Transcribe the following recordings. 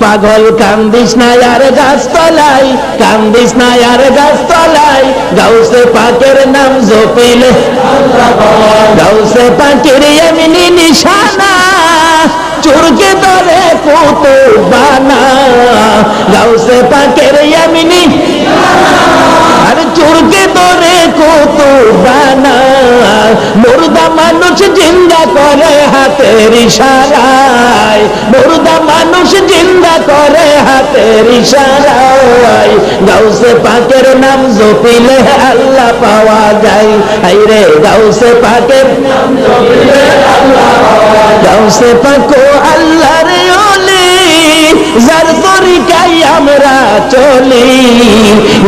পাগল কান্দিস না আর গাছ তলাই কান্দিস না আর গাছ তলাই গাউসে পাকের নাম জপিলে। গাউসে পাকের এমনি নিশানা, চুরকে ধরে কুতুবানা গাউসে পাকের এমনি আর চোরকে ধরে কত বানা মানুষ জিন্দা করে হাতের ইশারায়। মানুষ জিন্দা করে হাতের ইশারায়। গাউসে পাকের নাম জপিলে আল্লাহ পাওয়া যায়। রে গাউসে পাকের আল্লাহ গাউসে পাকো যার তরিকাই আমরা চলি।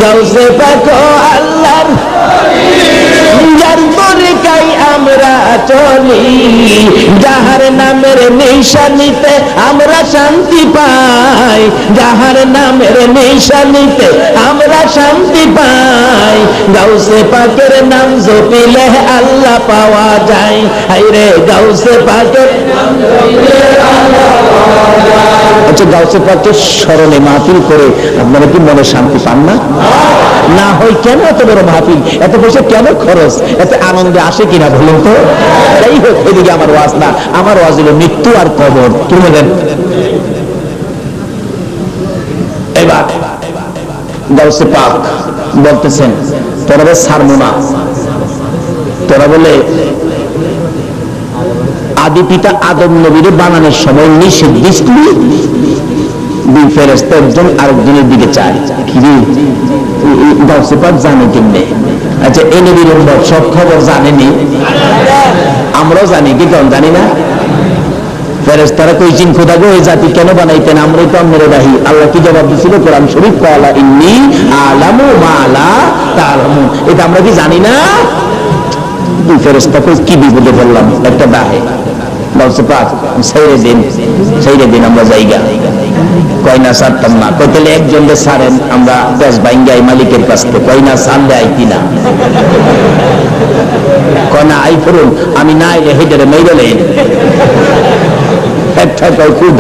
গাউসে পাকো আল্লাহর যার তরিকাই আমরা চলি। যাহার নামের নিশানিতে আমরা শান্তি পাই, যাহার নামের নিশানিতে আমরা শান্তি পাই। গাউসে পাকের নাম জপিলে আল্লাহ পাওয়া যায়। গাউসে পাকের আচ্ছা গাউসে পাকের স্মরণে মাহফিল করে আপনারা কি মনে শান্তি পান না? না হয় কেন এত বড় মাহফিল? এত পয়সা কেন খরচ? এত আনন্দে আসে কিনা বলুন তো? যাই হোক, এদিকে আমার ওয়াজ না, আমার ওয়াজ হলো মৃত্যু আর কবর। কি বলেন। এবার, গাউসে পাক বলতেছেন, তোরা বলে সারমো না। তোরা বলে, আদি পিতা আদম নবীর বানানোর সময় নিষেধ দিসলি দুই ফেরেস্তা একজন আরেকজনের দিকে চায়, কি গাউসে পাক জানে কেমনে? আচ্ছা এই নবীর সব খবর জানেনি? আমরাও জানি, কি কম জানি না? খোদা গো, এই জাতি কেন বানাইতেন? আমরাই তো আমরে রাহি আল্লাহ কি জবাব দিছিল? কোরআন শরীফ, কালা ইন্নি আলামু তালামু এটা আমরা কি জানি না? দুই ফেরেস্তা কই, কি বিপদে একটা দাহে। দিন দিন, আমরা জায়গা কয়না সারতাম না কই তাহলে একজন সারেন, আমরা পেস বাইঙ্গাই মালিকের কাছ থেকে। কয়না সারলে আইতি না? কয়না আই করুন আমি না এলে হেডেরে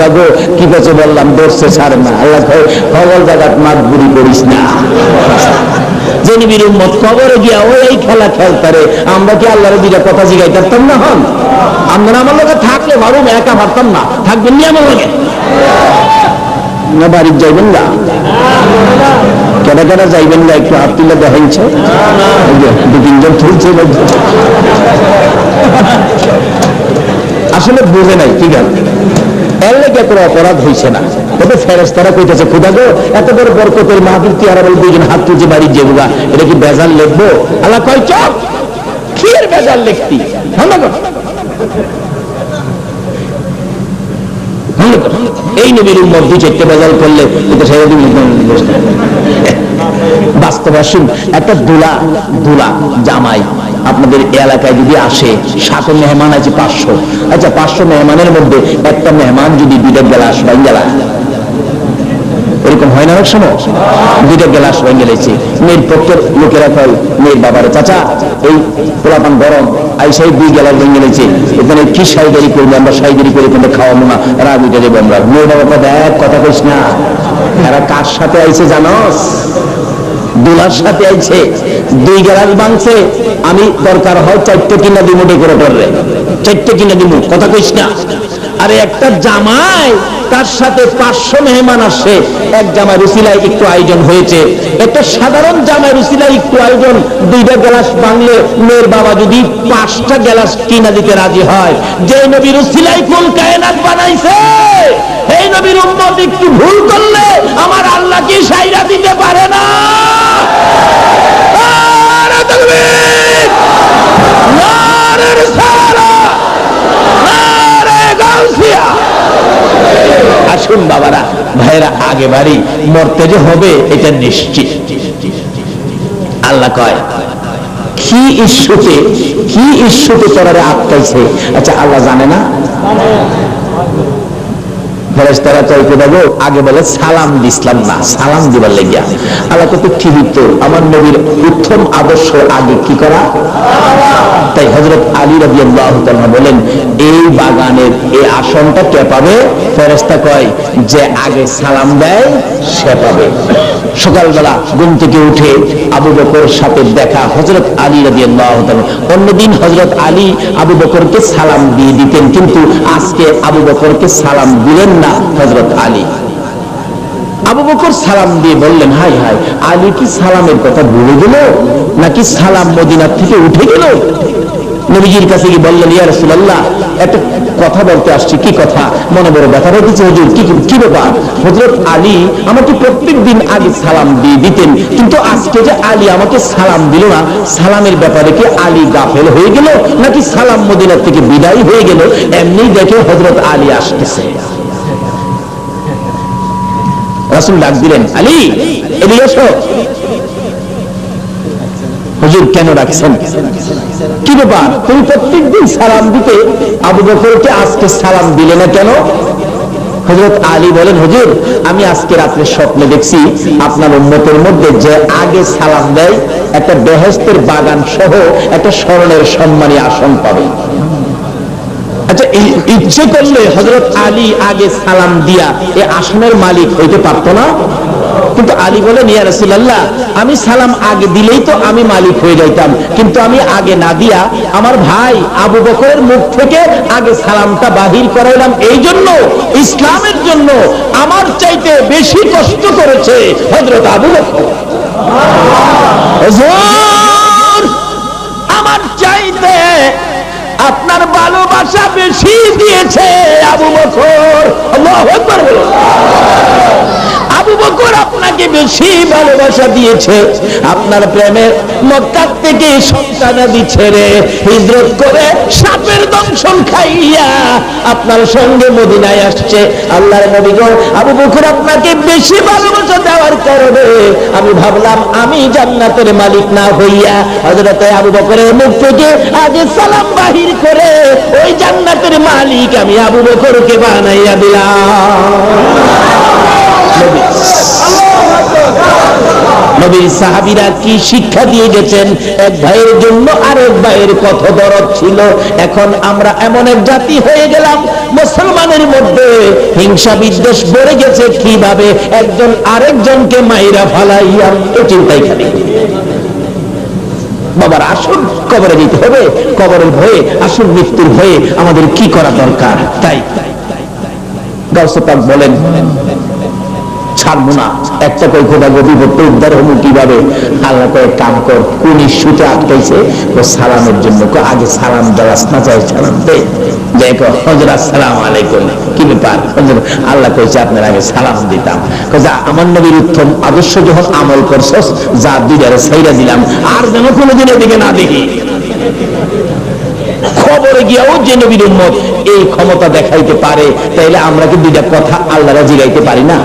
দাগো, কি বললাম দর্শে ছাড় না আল্লাহ কয় বুড়ি করিস না। জেনিবির উম্মত কবরে গিয়া ওই খেলা খেলতারে আমরা কি আল্লাহর দিকে কথা জিগাই পারতাম না, হন? আমরা আমার লোকে থাকলে ভাবুন একা পারতাম না। থাকবেন নি আমার না বাড়ির যাইবেন না কেনা কেনা যাইবেন না একটু হাত তুলে দেখাইছে। দু তিনজন তুলছে আসলে বুঝে নাই ঠিক আছে অপরাধ হয়েছে না। তবে ফেরেস্তারা কইতেছে, খুদা গো, এত বড় বরকতের হাত তুলছে বাড়ির এটা কি বেজাল লিখব? আল্লাহ কয়, চপ! কি বেজাল লিখতি। এই নবীর উম্মত দু চারটে বাজার করলে বাস্তব আসুন, একটা দুলা দুলা জামাই আপনাদের এলাকায় যদি আসে সাত মেহমান আছে পাঁচশো। আচ্ছা পাঁচশো মেহমানের মধ্যে একটা মেহমান যদি দুটো গ্লাস বাইন গেলা এরকম হয় না অনেক সময়। দুইটা গ্লাস বাইন গেলেছে মেয়ের পক্ষের লোকেরা কয়, মেয়ের বাবার, চাচা, এই পোলাপান গরম আইসাই দুই গ্লাস বাইন গেলেছে এখানে কি সাইদারি করব? আমরা সাইদারি করে কিন্তু খাওয়াবো না। রাগ উঠে দেবো আমরা। মেয়ের বাবা দেখ, কথা কইস না। এরা কার সাথে আইছে জানস? দুলার সাথে আইছে। দুই গ্লাস বাংছে আমি দরকার হয় চারটে কিনা ডেকোরেটর। করে চারটে কিনা দিব কথা কইস না। আরে একটা জামাই তার সাথে পাঁচশো মেহমান আসে। এক জামা রুসিলায় একটু আয়োজন হয়েছে। একটা সাধারণ জামা রুসিলায় একটু আয়োজন। দুইটা গ্লাস বাংলে মেয়ের বাবা যদি পাঁচটা গ্লাস কিনা দিতে রাজি হয়, যে নবী রুসিলাই কোন কায়নাত বানাইছে এই নবীর উম্মত একটু ভুল করলে আমার আল্লাহ কি সাইরা দিতে পারে না! আসুন বাবারা ভাইরা আগে বাড়ি। মরতে যে হবে, এটা নিশ্চিত। আল্লাহ কয়, কি ইস্যুতে কি ইস্যুতে তোরা আটকাইছে? আচ্ছা আল্লাহ জানে না? ফেরেস্তারা কি দেবো, আগে বলে সালাম দিসলাম না, সালাম দিবার লেগিয়া। আল্লাহ কত ঠিকই তো, আমার নবীর উত্তম আদর্শ আগে কি করা? তাই হজরত আলী রবি বলেন, এই বাগানের এই আসনটা কে পাবে? ফেরেস্তা কয়, যে আগে সালাম দেয়, সে পাবে। সকালবেলা ঘুম থেকে উঠে আবু বকর সাথে দেখা হজরত আলী রবি আল্লাহ অন্যদিন হজরত আলী আবু বকরকে সালাম দিয়ে দিতেন, কিন্তু আজকে আবু বকরকে সালাম দিলেন না হজরত আলী। আবু বকর সালাম দিয়ে বললেন, হাই হাই, আলী কি সালামের কথা ভুলে গেল নাকি সালাম মদিনার থেকে উঠে গেল? নবীজির কাছে বললেন কথা বলতে আসছি। কি কথা? মনে বড় ব্যথা কি কি ব্যাপার? আলী আমাকে প্রত্যেক দিন আগে সালাম দিয়ে দিতেন, কিন্তু আজকে যে আলী আমাকে সালাম দিল না, সালামের ব্যাপারে কি আলী গাফেল হয়ে গেল নাকি সালাম মদিনার থেকে বিদায় হয়ে গেল? এমনি দেখে হযরত আলী আসতেছে। রাসুল ডাক দিলেন, আলী, এদিকে এসো। হুজুর কেন ডাকছেন? কি ব্যাপার? তুমি প্রত্যেক দিন সালাম দিতে আবু বকরকে আজকে সালাম দিলে না কেন? হজরত আলী বলেন, হুজুর, আমি আজকে রাত্রে স্বপ্নে দেখছি আপনার উন্মতের মধ্যে যে আগে সালাম দেয়, একটা বেহস্তের বাগান সহ একটা স্মরণের সম্মানী আসন পাবে। আচ্ছা ইচ্ছে করলে হজরত আলী আগে সালাম দিয়া আসনের মালিক হইতে পারতো না। কিন্তু আলী আমি সালাম আগে দিলেই তো আমি মালিক হয়ে যাইতাম। কিন্তু আমি আগে না দিয়া আমার ভাই আবু বকরের মুখ থেকে আগে সালামটা বাহির করাইলাম। এই জন্য, ইসলামের জন্য আমার চাইতে বেশি কষ্ট করেছে হযরত আবু বকর। আমার চাইতে আপনার ভালোবাসা বেশি দিয়েছে আবু বছর আল্লাহু আকবার। আবু বকর আপনাকে বেশি ভালোবাসা দিয়েছে। আপনার প্রেমের মক্কা থেকে সন্তানাদি ছেড়ে হিজরত করে সাপের দংশন খাইয়া আপনার সঙ্গে মদিনায় আসছে। আল্লাহর নবী গো, আবু বকর আপনাকে বেশি ভালোবাসা দেওয়ার কারণে আমি ভাবলাম, আমি জান্নাতের মালিক না হইয়া হযরতে আবু বকরের মুখ থেকে আগে সালাম বাহির করে ওই জান্নাতের মালিক আমি আবু বকরকে বানাইয়া দিলাম। নবীর সাহাবিরা কি শিক্ষা দিয়ে গেছেন? এক ভাইয়ের জন্য আরেক ভাইয়ের দরদ ছিল। এখন আমরা এমন এক জাতি হয়ে গেলাম, মুসলমানের মধ্যে হিংসা বিদ্বেষ বেড়ে গেছে কীভাবে? একজন আরেকজনকে মাইরা ফালাইয়া চিন্তাই খালি। বাবার আসুন কবরে হবে, কবরের ভয়ে আসুন মৃত্যুর ভয়ে আমাদের কি করা দরকার? তাই গাউসে পাক বলেন ছাড়বো না। একটা কই খোদা হতে উদ্ধার হব কীভাবে? আল্লাহ কয়ে কাম কর, কোন ইস্যুতে আটকাইছে। ও সালামের জন্য আগে সালাম দেওয়াস না চাই সালাম দে। দেখো আলাইকুম, কি ব্যাপার? আল্লাহ কইছে, আপনার সালাম দিতাম। আমার নবীর উত্তম আদর্শ যখন আমল করছস, যা সাইরা দিলাম, আর যেন কোনোদিন এদিকে না দেখি। খবরে গিয়াও যে নবীর এই ক্ষমতা দেখাইতে পারে, তাইলে আমরা কি দুইটা কথা আল্লাহরা জিগাইতে পারি না?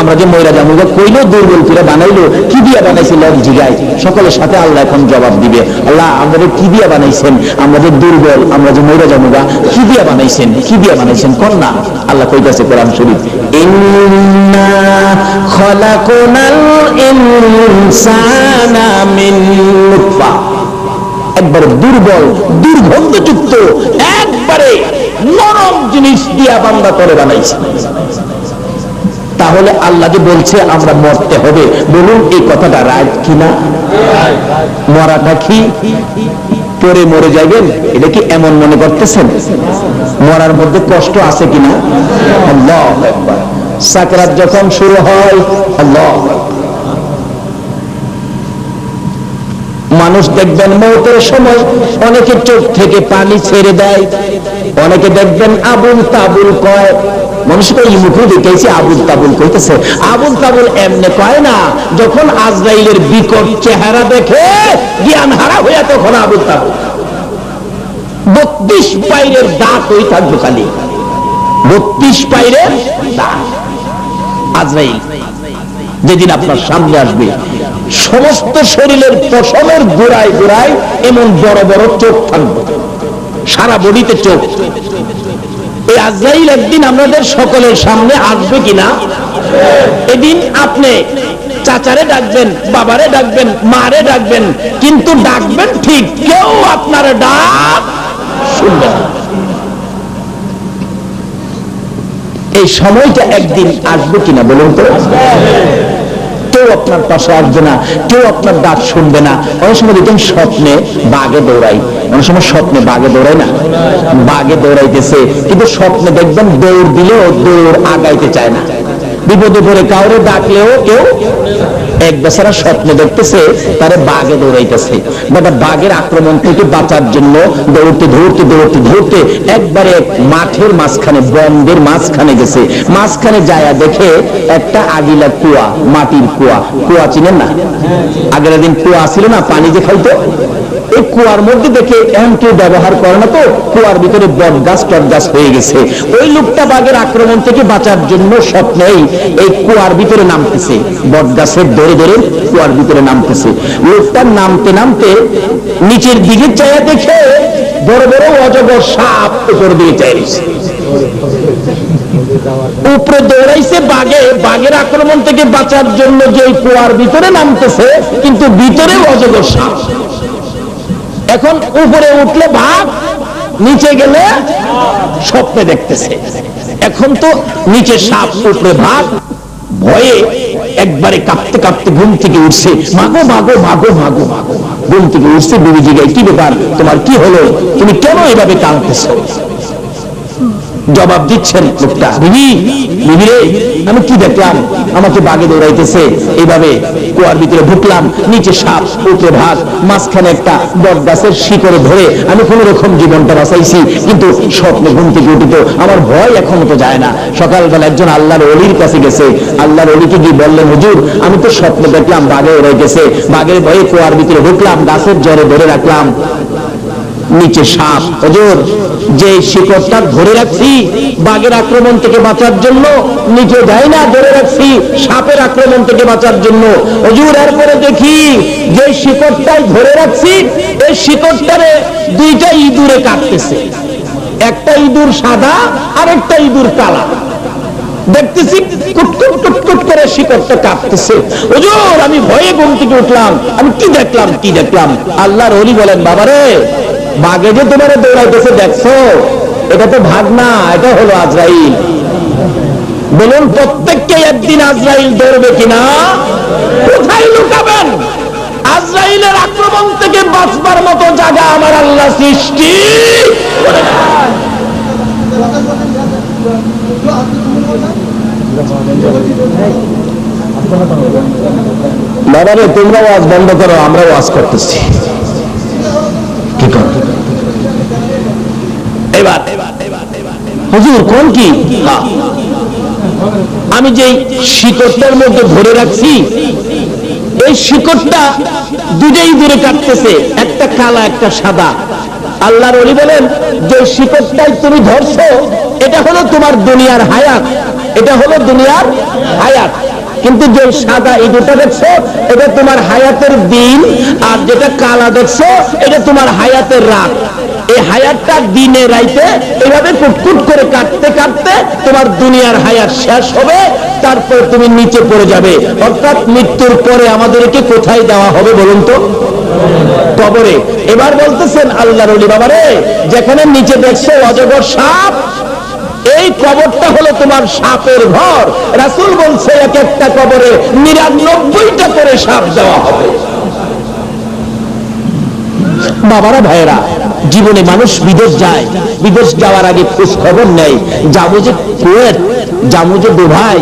আমরা যে ময়রা জামুগা কইলো দুর্বল করে বানাইলো কি দিয়া বানাইছিল জিগাই। সকলের সাথে আল্লাহ এখন জবাব দিবে। আল্লাহ আমাদের কি দিয়া বানাইছেন? আমরা যে দুর্বল আমরা যে ময়রা জামুগা কি দিয়া বানাইছেন? কি দিয়া বানাইছেন? কোন না? আল্লাহ কইতাছে কোরআন শরীফ। ইন্না খলাকুনাল ইনসানা মিন নুতফা। একবারে দুর্বল দুর্গন্ধযুক্ত একবারে নরম জিনিস দিয়া বান্দা করে বানাইছে। তাহলে আল্লাহ যে বলছে আমরা মরতে হবে। বলুন, এই কথাটা রাইট কিনা? মরাটা কি? পরে মরে যাবেন এটা কি এমন মনে করতেছেন? মরার মধ্যে কষ্ট আছে কিনা? সাকরাত যখন শুরু হয়, আল্লাহ মানুষ দেখবেন মৌতের সময় অনেকে চোখ থেকে পানি ছেড়ে দেয়, অনেকে দেখবেন আবুল তাবুল কয় মানুষকে এই মুখে দেখেছে, আবুল তাবুল কইতেছে, আবুল তাবুল এমনি কয় না, যখন আজরাইলের বিকট চেহারা দেখে জ্ঞান হারা হইয়া তখন আবুল তাবুল। বত্রিশ পাইরের দাঁত হয়ে থাকবে খালি বত্রিশ পাইরের দাঁত। আজরাইল, যেদিন আপনার সামনে আসবে, সমস্ত শরীরের পশমের গোড়ায় গোড়ায় এমন বড় বড় চোখ থাকবে। সারা বডিতে চোখ। আজরাইল একদিন আমাদের সকলের সামনে আসবে কিনা? এদিন আপনি চাচারে ডাকবেন, বাবারে ডাকবেন, মারে ডাকবেন, কিন্তু ডাকবেন ঠিক, কেউ আপনার ডাক শুনবে না। এই সময়টা একদিন আসবে কিনা বলুন তো? কেউ আপনার পাশে আসবে না, কেউ আপনার ডাক শুনবে না। অনেক সময় দেখবেন স্বপ্নে বাঘে দৌড়াই অনেক সময় স্বপ্নে বাঘে দৌড়ায় না? বাঘে দৌড়াইতেছে, কিন্তু স্বপ্নে দেখবেন দৌড় দিলেও দৌড় আগাইতে চায় না। বিপদে পড়ে কাউরে ডাকলেও কেউ এক বেচারা স্বপ্নে দেখতেছে, তারে বাঘে দৌড়াইতেছে। বাবা, বাঘের আক্রমণ থেকে বাঁচার জন্য দৌড়তে দৌড়তে দৌড়তে দৌড়তে একবারে মাঠের মাঝখানে, বন্দের মাঝখানে গেছে। মাঝখানে যায়া দেখে একটা আগিলা কুয়া, মাটির কুয়া। কুয়া চিনেন না? আগের দিন কুয়া ছিল না, পানি যে খাইতো? এই কুয়ার মধ্যে দেখে এমন কেউ ব্যবহার করে না তো, কুয়ার ভিতরে বট গাছ, টট গাছ হয়ে গেছে। ওই লোকটা বাঘের আক্রমণ থেকে বাঁচার জন্য স্বপ্নেই এই কুয়ার ভিতরে নামতেছে। বট গাছের ধরে ধরে কুয়ার ভিতরে নামতেছে। লোকটা নামতে নামতে নিচের দিকে চাইয়া দেখে বড় বড় অজগর সাপ উপর দিকে চাইছে উপরে দৌড়াইছে বাঘে। বাঘের আক্রমণ থেকে বাঁচার জন্য যে কুয়ার ভিতরে নামতেছে, কিন্তু ভিতরে অজগর সাপ। এখন উপরে উঠলে ভাগ নিচে গেলে স্বপ্নে দেখতেছে। এখন তো নিচে সাপ, উপরে ভাগ ভয়ে একবারে কাঁপতে কাঁপতে ঘুম থেকে উঠছে। মাগো মাগো মাগো মাগো মাগো। ঘুম থেকে উঠছে বিবি জিগায় কি ব্যাপার? তোমার কি হলো? তুমি কেন এভাবে কাঁদতেছো? জবাব দিচ্ছেন লোকটা বিবি বিবি রে, আমি কি দেখলাম? আমাকে বাগে দৌড়াইতেছে। এইভাবে কুয়ার ভিতরে ঢুকলাম, নিচে সাপ, উপরে ভাগ মাঝখানে একটা বট গাছের শিকড়ে ধরে আমি কোন রকম জীবনটা বাঁচাইছি, কিন্তু স্বপ্নে ঘুম থেকে উঠিত, আমার ভয় এখনও তো যায় না। সকালবেলা একজন আল্লাহর অলির কাছে গেছে। আল্লাহর অলিকে গিয়ে বললেন, হুজুর, আমি তো স্বপ্নে দেখলাম বাঘে উড়ে গেছে বাঘের ভয়ে কুয়ার ভিতরে ঢুকলাম, গাছের জরে ধরে রাখলাম। নিচে সাপ। হজুর, যে শিকড়টা ধরে রাখছি, বাঘের আক্রমণ থেকে বাঁচার জন্য নিচে যায় না, ধরে রাখছি, সাপের আক্রমণ থেকে বাঁচার জন্য। হজুর, এরপরে দেখি, যে শিকড়টাই ধরে রাখছি, এই শিকড়টারে দুইটা ইঁদুরে কাটতেছে। একটা ইঁদুর সাদা আর একটা ইঁদুর কালা। দেখতেছি কুটকুট কুটকুট করে শিকড়টা কাঁপতেছে হুজুর, আমি ভয়ে ঘুম থেকে উঠলাম। আমি কি দেখলাম কি দেখলাম? আল্লাহর অলি বলেন, বাবারে বাঘে যে তোমার দৌড়াইতেছে, দেখছ? এটা তো ভাগ না এটা হলো আজরাইল। বলুন, প্রত্যেককে একদিন আজরাইল দৌড়বে কিনা? কোথায় লুকাবেন? আজরাইলের আক্রমণ থেকে বাঁচবার মতো জায়গা আমার আল্লাহ সৃষ্টি। বাবারে তোমরা ওয়াজ বন্ধ করো আমরা ওয়াজ করতেছি। কি কর? এবার। হুজুর, কোন কি। আমি যে শিকড়টার মধ্যে ধরে রাখছি, এই শিকড়টা দুটাই দূরে কাটতেছে, একটা কালা, একটা সাদা। আল্লাহর অলি বলেন যে শিকড়টাই তুমি ধরছো, এটা হলো তোমার দুনিয়ার হায়াত, এটা হলো দুনিয়ার হায়াত। কিন্তু যে সাদা ইঁদুরটা দেখছ এটা তোমার হায়াতের দিন, আর যেটা কালা দেখছ এটা তোমার হায়াতের রাত। এই হায়াতটা দিনে রাইতে এভাবে কুটকুট করে কাটতে কাটতে তোমার দুনিয়ার হায়াত শেষ হবে, তারপর তুমি নিচে পড়ে যাবে। অর্থাৎ মৃত্যুর পরে আমাদেরকে কোথায় দেওয়া হবে বলুন তো? কবরে। এবার বলতেছেন আল্লাহর অলি বাবারে, যেখানে নিচে দেখছ অজগর সাপ, এই কবরটা হলো তোমার সাপের ঘর। রাসুল বলছে, এক একটা কবরে নিরানব্বইটা করে সাপ দেওয়া হবে। বাবারা, ভাইয়েরা জীবনে মানুষ বিদেশ যায়। বিদেশ যাওয়ার আগে খোঁজ খবর নেয়। যাব যে কুয়েত, যাব যে দুবাই।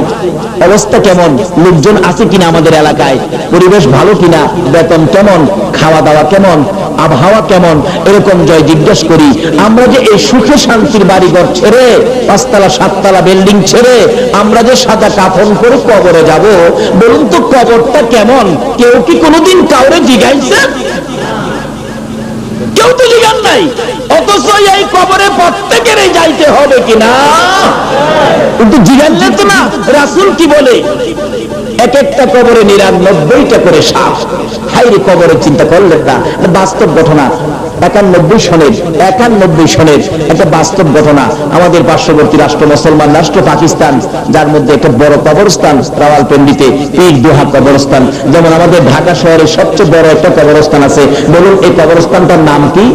অবস্থা কেমন? লোকজন আছে কিনা আমাদের এলাকায়? পরিবেশ ভালো কিনা? বেতন কেমন? খাওয়া দাওয়া কেমন? আবহাওয়া কেমন? এরকম জয় জিজ্ঞেস করি। আমরা যে এই সুখে শান্তির বাড়িঘর ছেড়ে, পাঁচতলা, সাততলা বিল্ডিং ছেড়ে, আমরা যে সাদা কাফন করে কবরে যাব, বলুন তো কবরটা কেমন? কেউ কি কোনোদিন কাউরে জিগাইছে? নাই। অথচ এই কবরে প্রত্যেকের যাইতে হবে কিনা? কিন্তু জিগানলে তো না। রাসুল কি বলে? এক একটা কবরে নিরানব্বইটা করে সাপ। হাইরে কবরের চিন্তা করলেন না। বাস্তব ঘটনা। একানব্বই সনের একানব্বই সনের একটা বাস্তব ঘটনা। আমাদের পার্শ্ববর্তী রাষ্ট্র মুসলমান রাষ্ট্র পাকিস্তান যার মধ্যে একটা বড় কবরস্থান রাওয়ালপিন্ডিতে পীর দোহা কবরস্থান। যেমন আমাদের ঢাকা শহরের সবচেয়ে বড় একটা কবরস্থান আছে। বলুন এই কবরস্থানটার নাম কি?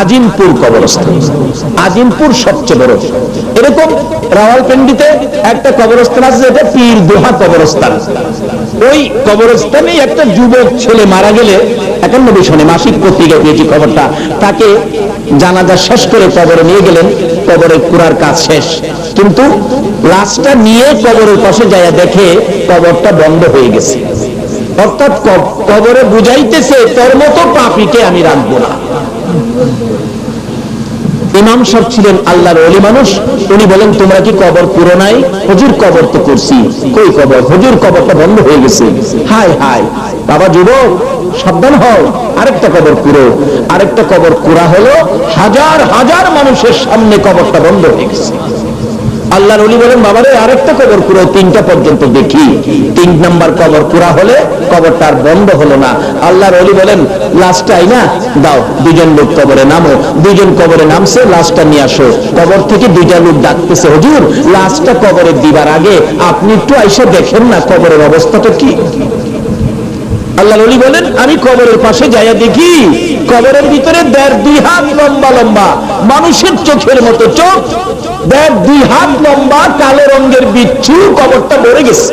আজিমপুর কবরস্থান। আজিমপুর সবচেয়ে বড়। এরকম রাওয়ালপিন্ডিতে একটা কবরস্থান আছে, যেটা পীর দোহা কবরস্থান। ওই কবরস্থানে একটা যুবক ছেলে মারা গেলে, একানব্বই সনে মাসিক পত্রিকায় পেয়েছি খবরটা, তাকে জানাজা শেষ করে কবরে নিয়ে গেলেন, কবরে কুরার কাজ শেষ। কিন্তু লাশটা নিয়ে কবরের পাশে যায় দেখে কবরটা বন্ধ হয়ে গেছে। অর্থাৎ কবরে বুঝাইতেছে, তোর মতো পাপিকে আমি রাখব না। ইমাম সাহেব ছিলেন আল্লাহর অলি মানুষ। উনি বলেন, তোমরা কি কবর পুরো নাই? হজুর কবর তো করছি। কই কবর? হজুর কবরটা বন্ধ হয়ে গেছে। হাই হাই বাবা যুবক, সাবধান হও, আরেকটা কবর পুরো। আরেকটা কবর পুরা হলো হাজার হাজার মানুষের সামনে কবরটা বন্ধ হয়ে গেছে। আল্লাহর অলি বলেন, বাবারে, আরেকটা কবর পুরো তিনটা পর্যন্ত দেখি। তিন নাম্বার কবর পুরা হলে কবরটা আর বন্ধ হলো না। আল্লাহর অলি বলেন লাস্টটাই না? দাও দুজন লোক কবরে নামো। দুজন কবরে নামছে, লাশটা নিয়ে আসো। কবর থেকে দুইটা লোক ডাকতেছে, হুজুর, লাশটা কবরে দিবার আগে আপনি একটু আইসা দেখেন না কবরের অবস্থাটা কি? আল্লাহ নবী বলেন, আমি কবরের পাশে যাইয়া দেখি, কবরের ভিতরে দেড় দুই হাত লম্বা লম্বা, মানুষের চোখের মতো চোখ দেড় দুই হাত লম্বা, কালো রঙের বিচ্ছু কবরটা ভরে গেছে।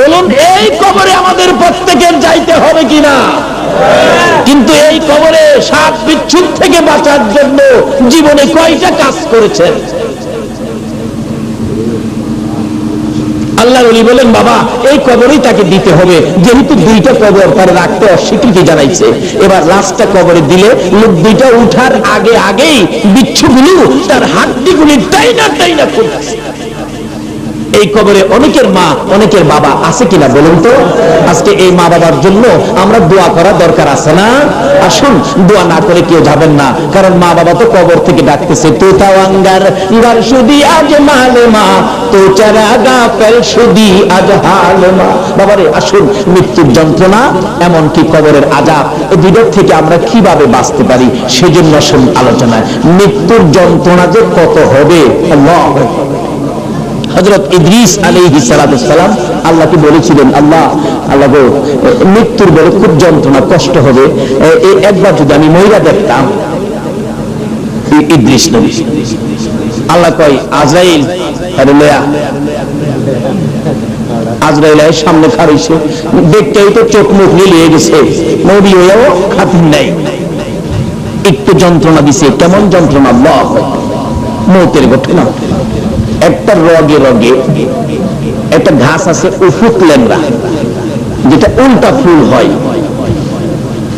বলুন, এই কবরে আমাদের প্রত্যেকের যাইতে হবে কিনা? কিন্তু এই কবরে সাত বিচ্ছুর থেকে বাঁচার জন্য জীবনে কয়টা কাজ করেছেন? আল্লাহ রলি বলেন বাবা, এই কবরই তাকে দিতে হবে। যেহেতু দুইটা কবর তার রাখতে অস্বীকৃতি জানাইছে। এবার লাস্টটা কবরে দিলে লোক দুইটা উঠার আগে আগেই বিচ্ছুগুলো তার হাড্ডিগুলি টাইনা টাইনা করতেছে। এই কবরে অনেকের মা, অনেকের বাবা আছে কিনা বলুন তো? আজকে এই মা বাবার জন্য আমরা দোয়া করা দরকার আছে না? আসুন, দোয়া না করে কেউ যাবেন না। কারণ মা বাবা তো কবর থেকে ডাকতেছে, তো তাওয়াঙ্গার গার সুদি আজ মালে মা, তো চারা গা পেল সুদি আজ হাল মা। বাবারে, আসুন, মৃত্যুর যন্ত্রণা এমনকি কবরের আজাব এই দুটোর থেকে আমরা কীভাবে বাঁচতে পারি সেজন্য আসুন আলোচনায়। মৃত্যুর যন্ত্রণা যে কত হবে, আল্লাহ হজরত ইদ্রিস আলাইহি সালাম আল্লাহকে বলেছিলেন আল্লাহ আল্লাহ মৃত্যুর বলে খুব যন্ত্রণা কষ্ট হবে। এ, এ, একবার যদি আমি মহিলা দেখতাম। ইদ্রিস আল্লাহ কয় আজরাইল আজরাইল সামনে খারিছে তো চোখ মুখ মিলিয়ে গেছে। নবী হয়েও খাতির নাই। একটু যন্ত্রণা দিছে। কেমন যন্ত্রণা? মৌতের ঘটনা। একটা রগে রগে একটা ঘাস আছে উফুক লেমরা যেটা উল্টা ফুল হয়।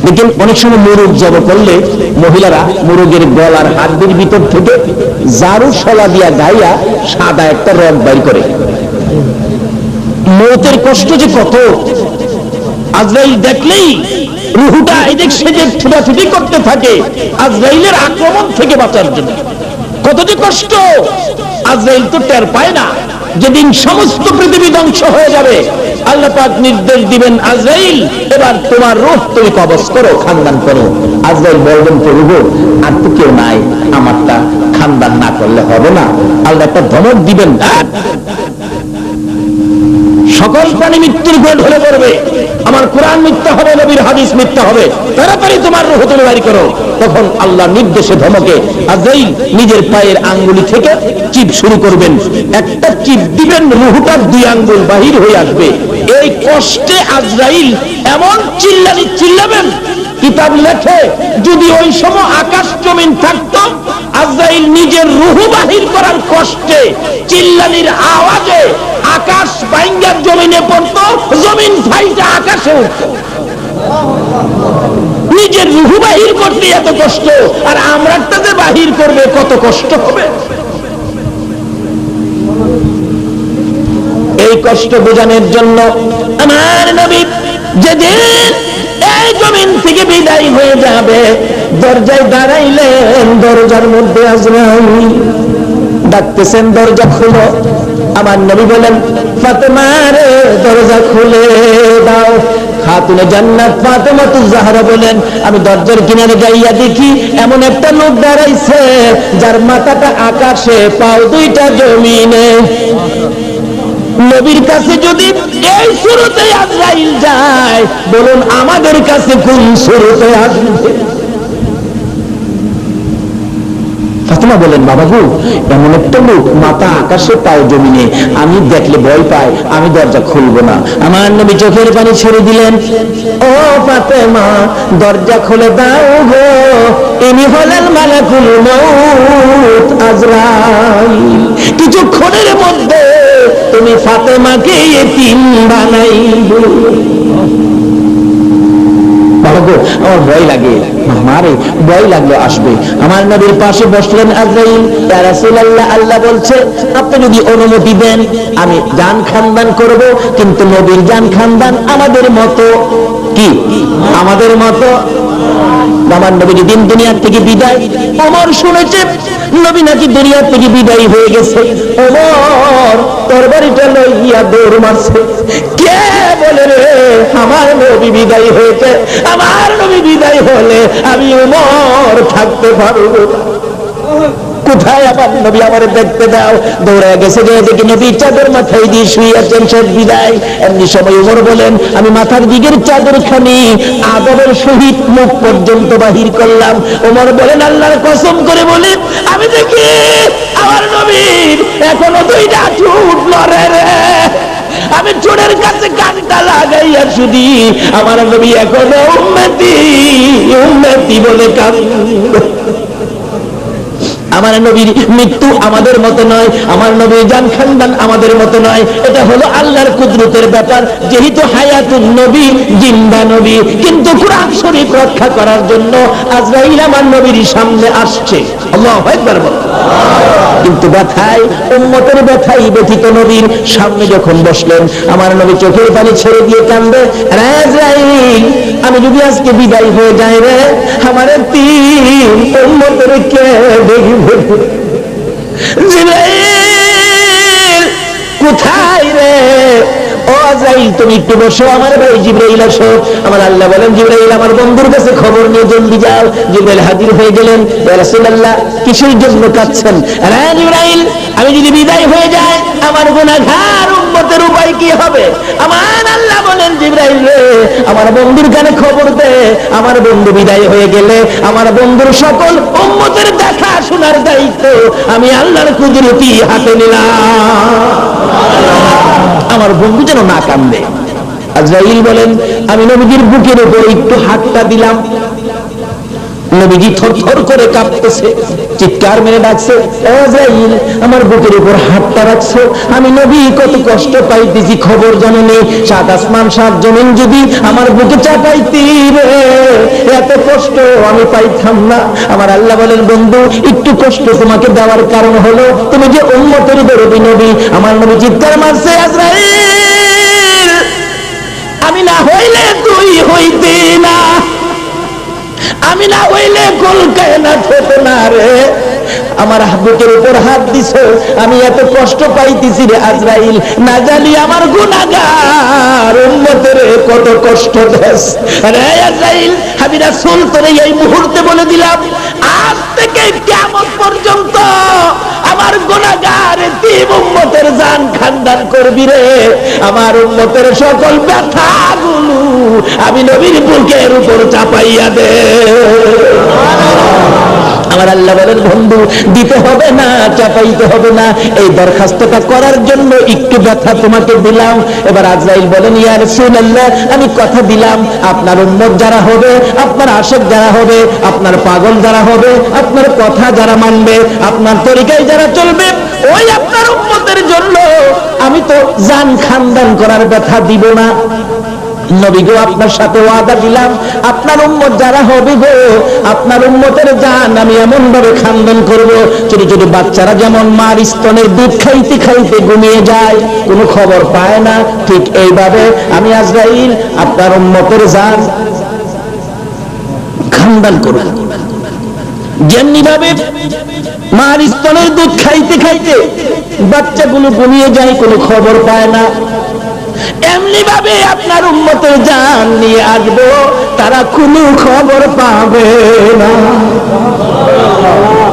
দেখেন, অনেক সময় মুরগ জব করলে মহিলারা মুরগের গলার হাড্ডির ভিতর থেকে জারু সলা দিয়া গাইয়া সাদা একটা রগ বাইর করে। মৌতের কষ্ট যে কত? আজরাইল দেখলেই রুহুটা এদিক সেদিক ছুটাছুটি করতে থাকে, আজরাইলের আক্রমণ থেকে বাঁচার জন্য। কত যে কষ্ট! আজরাইল তো টের পায় না। যেদিন সমস্ত পৃথিবী ধ্বংস হয়ে যাবে আল্লাহ পাক নির্দেশ দিবেন আজরাইল এবার তোমার রোহ তুমি কবজ করো খানদান করো। আজরাইল বলবেন প্রভু আর তো কেউ নাই আমারটা খানদান না করলে হবে না। আল্লাহ একটা ধমক দিবেন। "ধ্যাৎ, সকল প্রাণী মৃত্যুর ঘট হলে পড়বে। আমার কোরআন মিথ্যা হবে, নবীর হাদিস মিথ্যা হবে। তাড়াতাড়ি তোমার রুহ তুমি বাড়ি করো। তখন আল্লাহ নির্দেশে ধমকে আজরাইল নিজের পায়ের আঙ্গুলি থেকে চিপ শুরু করবেন, একটা চিপ দিবেন রুহুটার দুই আঙ্গুল বাহির হয়ে আসবে। এই কষ্টে আজরাইল এমন চিল্লানি চিল্লাবেন, কিতাব লেখে, যদি ওই সময় আকাশ জমিন থাকতো আজরাইল নিজের রুহু বাহির করার কষ্টে, চিল্লানির আওয়াজে আকাশ বাইঙ্গার জমিনে পড়তো, জমিন ফাইটা আকাশে উঠত। নিজের রুহু বাহির করতে এত কষ্ট, আর আমরাটা যে বাহির করবে, কত কষ্ট হবে? এই কষ্ট বোঝানোর জন্য আমার নবী যেদিন এই জমিন থেকে বিদায় হয়ে যাবে। দরজায় দাঁড়াইলেন, দরজার মধ্যে আজরাইল ডাকতেছেন, দরজা খুলো। আমার নবী বলেন ফাতেমার দরজা খুলে দাও। খাতুনে জান্নাত ফাতেমা তু জাহরা বলেন, আমি দরজার কিনারে যাইয়া দেখি এমন একটা লোক দাঁড়াইছে, যার মাথাটা আকাশে, পাও দুইটা জমিনে। নবীর কাছে যদি এই শুরুতে আজরাইল যায়, বলুন আমাদের কাছে কোন শুরুতে আসবে? ফাতেমা বলেন বাবা গো, এমন একটা লোক মাথা আকাশে পাও জমিনে, আমি দেখলে ভয় পাই আমি দরজা খুলবো না। আমার নবী চোখের পানি ছেড়ে দিলেন, ও ফাতেমা, দরজা খুলে দাও গো, ইনি হলেন মালাকুল মউত আজরাইল। কিছুক্ষণের মধ্যে তুমি ফাতেমাকে বানাইবে। বাবা আমার ভয় লাগে। ভয় লাগল, আসবে। আমার নবীর পাশে বসলেন আল্লাহ বলছে, আপনি যদি অনুমতি দেন, আমি জান খানদান করব। কিন্তু নবীর জান খানদান আমাদের মতো। কি? আমাদের মতো? আমার নবী যেদিন দুনিয়ার থেকে বিদায় ওমর শুনেছে নবী নাকি দুনিয়া থেকে বিদায়ী হয়ে গেছে। ওমর তরবারিটা গিয়া দৌড় মারছে। কে বলে রে, আমার নবী বিদায়ী হয়েছে? আমার নবী বিদায়ী হলে আমি ওমর থাকতে পারব না। কোথায় আমার নবী আমার দেখতে দাও? দৌড়ে গেছে যে দেখি নবী চাদর মাথায় দিয়ে শুয়ে আছেন শেষ বিদায়। এমনি সময় উমর বলেন, আমি মাথার দিকের চাদর খানি আদরের সহিত মুখ পর্যন্ত বাহির করলাম। ওমর বলেন, আল্লাহর কসম করে বলি, আমি দেখি আমার নবীর এখনও দুইটা চুট লড়ে রে। আমি চোরের কাছে কানটা লাগাইয়া শুধু আমার নবী এখনও উন্নতি উন্নতি বলে কান্দে আমার নবীর মৃত্যু আমাদের মতো নয়, আমার নবীর জান খানদান আমাদের মতো নয়। এটা হলো আল্লাহর কুদরতের ব্যাপার। যেহেতু হায়াতুন নবী, জিন্দা নবী, কিন্তু কোরআন শরীফ রক্ষা করার জন্য আজরাইল আমার নবীর সামনে আসছে। আল্লাহু আকবার বলো। কিন্তু ব্যথায়, উম্মতের ব্যথায় ব্যথিত নবীর সামনে যখন বসলেন, আমার নবী চোখের পানি ছেড়ে দিয়ে কান্দে আমি যদি আজকে বিদায় হয়ে যাই রে, আমার তিন উম্মতের কে দেখি কোথায় রে? ও আজরাইল, তুমি একটু বসো, আমার ভাই জিব্রাইল আসো। আমার আল্লাহ বলেন, জিব্রাইল, আমার বন্ধুর কাছে খবর নিয়ে জলদি যাও। জিব্রাইল হাজির হয়ে গেলেন। কিসের জন্য আরে জিব্রাইল, আমি যদি বিদায় হয়ে যাই, আমার উপায় কি হবে? আমার আল্লাহ বলেন, জিব্রাইল রে, আমার বন্ধুর কানে খবর দে। আমার বন্ধু বিদায় হয়ে গেলে, আমার বন্ধুর সকল উম্মতের দেখা শোনার দায়িত্ব আমি আল্লাহর কুদরতি হাতে নিলাম। আমার বন্ধু যেন না কান্দে। আজরাইল বলেন, আমি নবীজির বুকের উপরে একটু হাতটা দিলাম। নবীজি থর থর করে কাঁপতেছে। চিৎকার মেরে ডাকছে "ও আমার বুকের উপর হাতটা রাখছো। আমি নবী, কত কষ্ট পাইতেছি, খবর জানো নেই সাত আসমান, সাত জমিন যদি আমার বুকে চাপাইতি রে। এত কষ্ট আমি পাইতাম না। আমার আল্লাহ বলেন, বন্ধু, একটু কষ্ট তোমাকে দেওয়ার কারণ হলো, তুমি যে উম্মতের দরদি নবী। আমার নবী চিৎকার মারছে, আজরাইল, আমি না হইলে তুই হইতে না। আমি না হইলে গোলকায় না ছোট না রে। আমার বুকের উপর হাত দিছ, আমি এত কষ্ট পাইতেছি রে আজরাইল। না জানি আমার গুণাগার উম্মতের কত কষ্ট দেশ। রে আজরাইল, আমি রাসুল তোরে এই মুহূর্তে বলে দিলাম, আজ থেকে কেমন পর্যন্ত আমার গোনাগার তিন উম্মতের যান খানদান করবি রে। আমার উম্মতের সকল ব্যথাগুলো আমি নবীর বুকের উপর চাপাইয়া দে। আমার আল্লাহ বলেন, বন্ধু, দিতে হবে না, চাপাইতে হবে না। এই দরখাস্তটা করার জন্য একটু ব্যথা তোমাকে দিলাম। এবার আজরাইল বলেন, ইয়া রাসূলুল্লাহ, আমি কথা দিলাম। আপনার উম্মত যারা হবে, আপনার আশেক যারা হবে, আপনার পাগল যারা হবে, আপনার কথা যারা মানবে, আপনার তরিকায় যারা চলবে, ওই আপনার উম্মতের জন্য আমি তো জান খানদান করার ব্যথা দিব না। নবী আপনার সাথে ওয়াদা দিলাম, আপনার উম্মত যারা হবে গো, আপনার উম্মতের জান আমি এমন ভাবে খানদান করব ছোট ছোট বাচ্চারা যেমন মার স্তনের দুধ খাইতে খাইতে ঘুমিয়ে যায়, কোনো খবর পায় না। ঠিক এইভাবে আমি আজরাইল আপনার উম্মতের জান খানদান করব। যেমনি ভাবে মার স্তনের দুধ খাইতে খাইতে বাচ্চাগুলো ঘুমিয়ে যায়, কোনো খবর পায় না। এমনি ভাবে আপনার উন্মতের যান নিয়ে আসব তারা কোনো খবর পাবে না।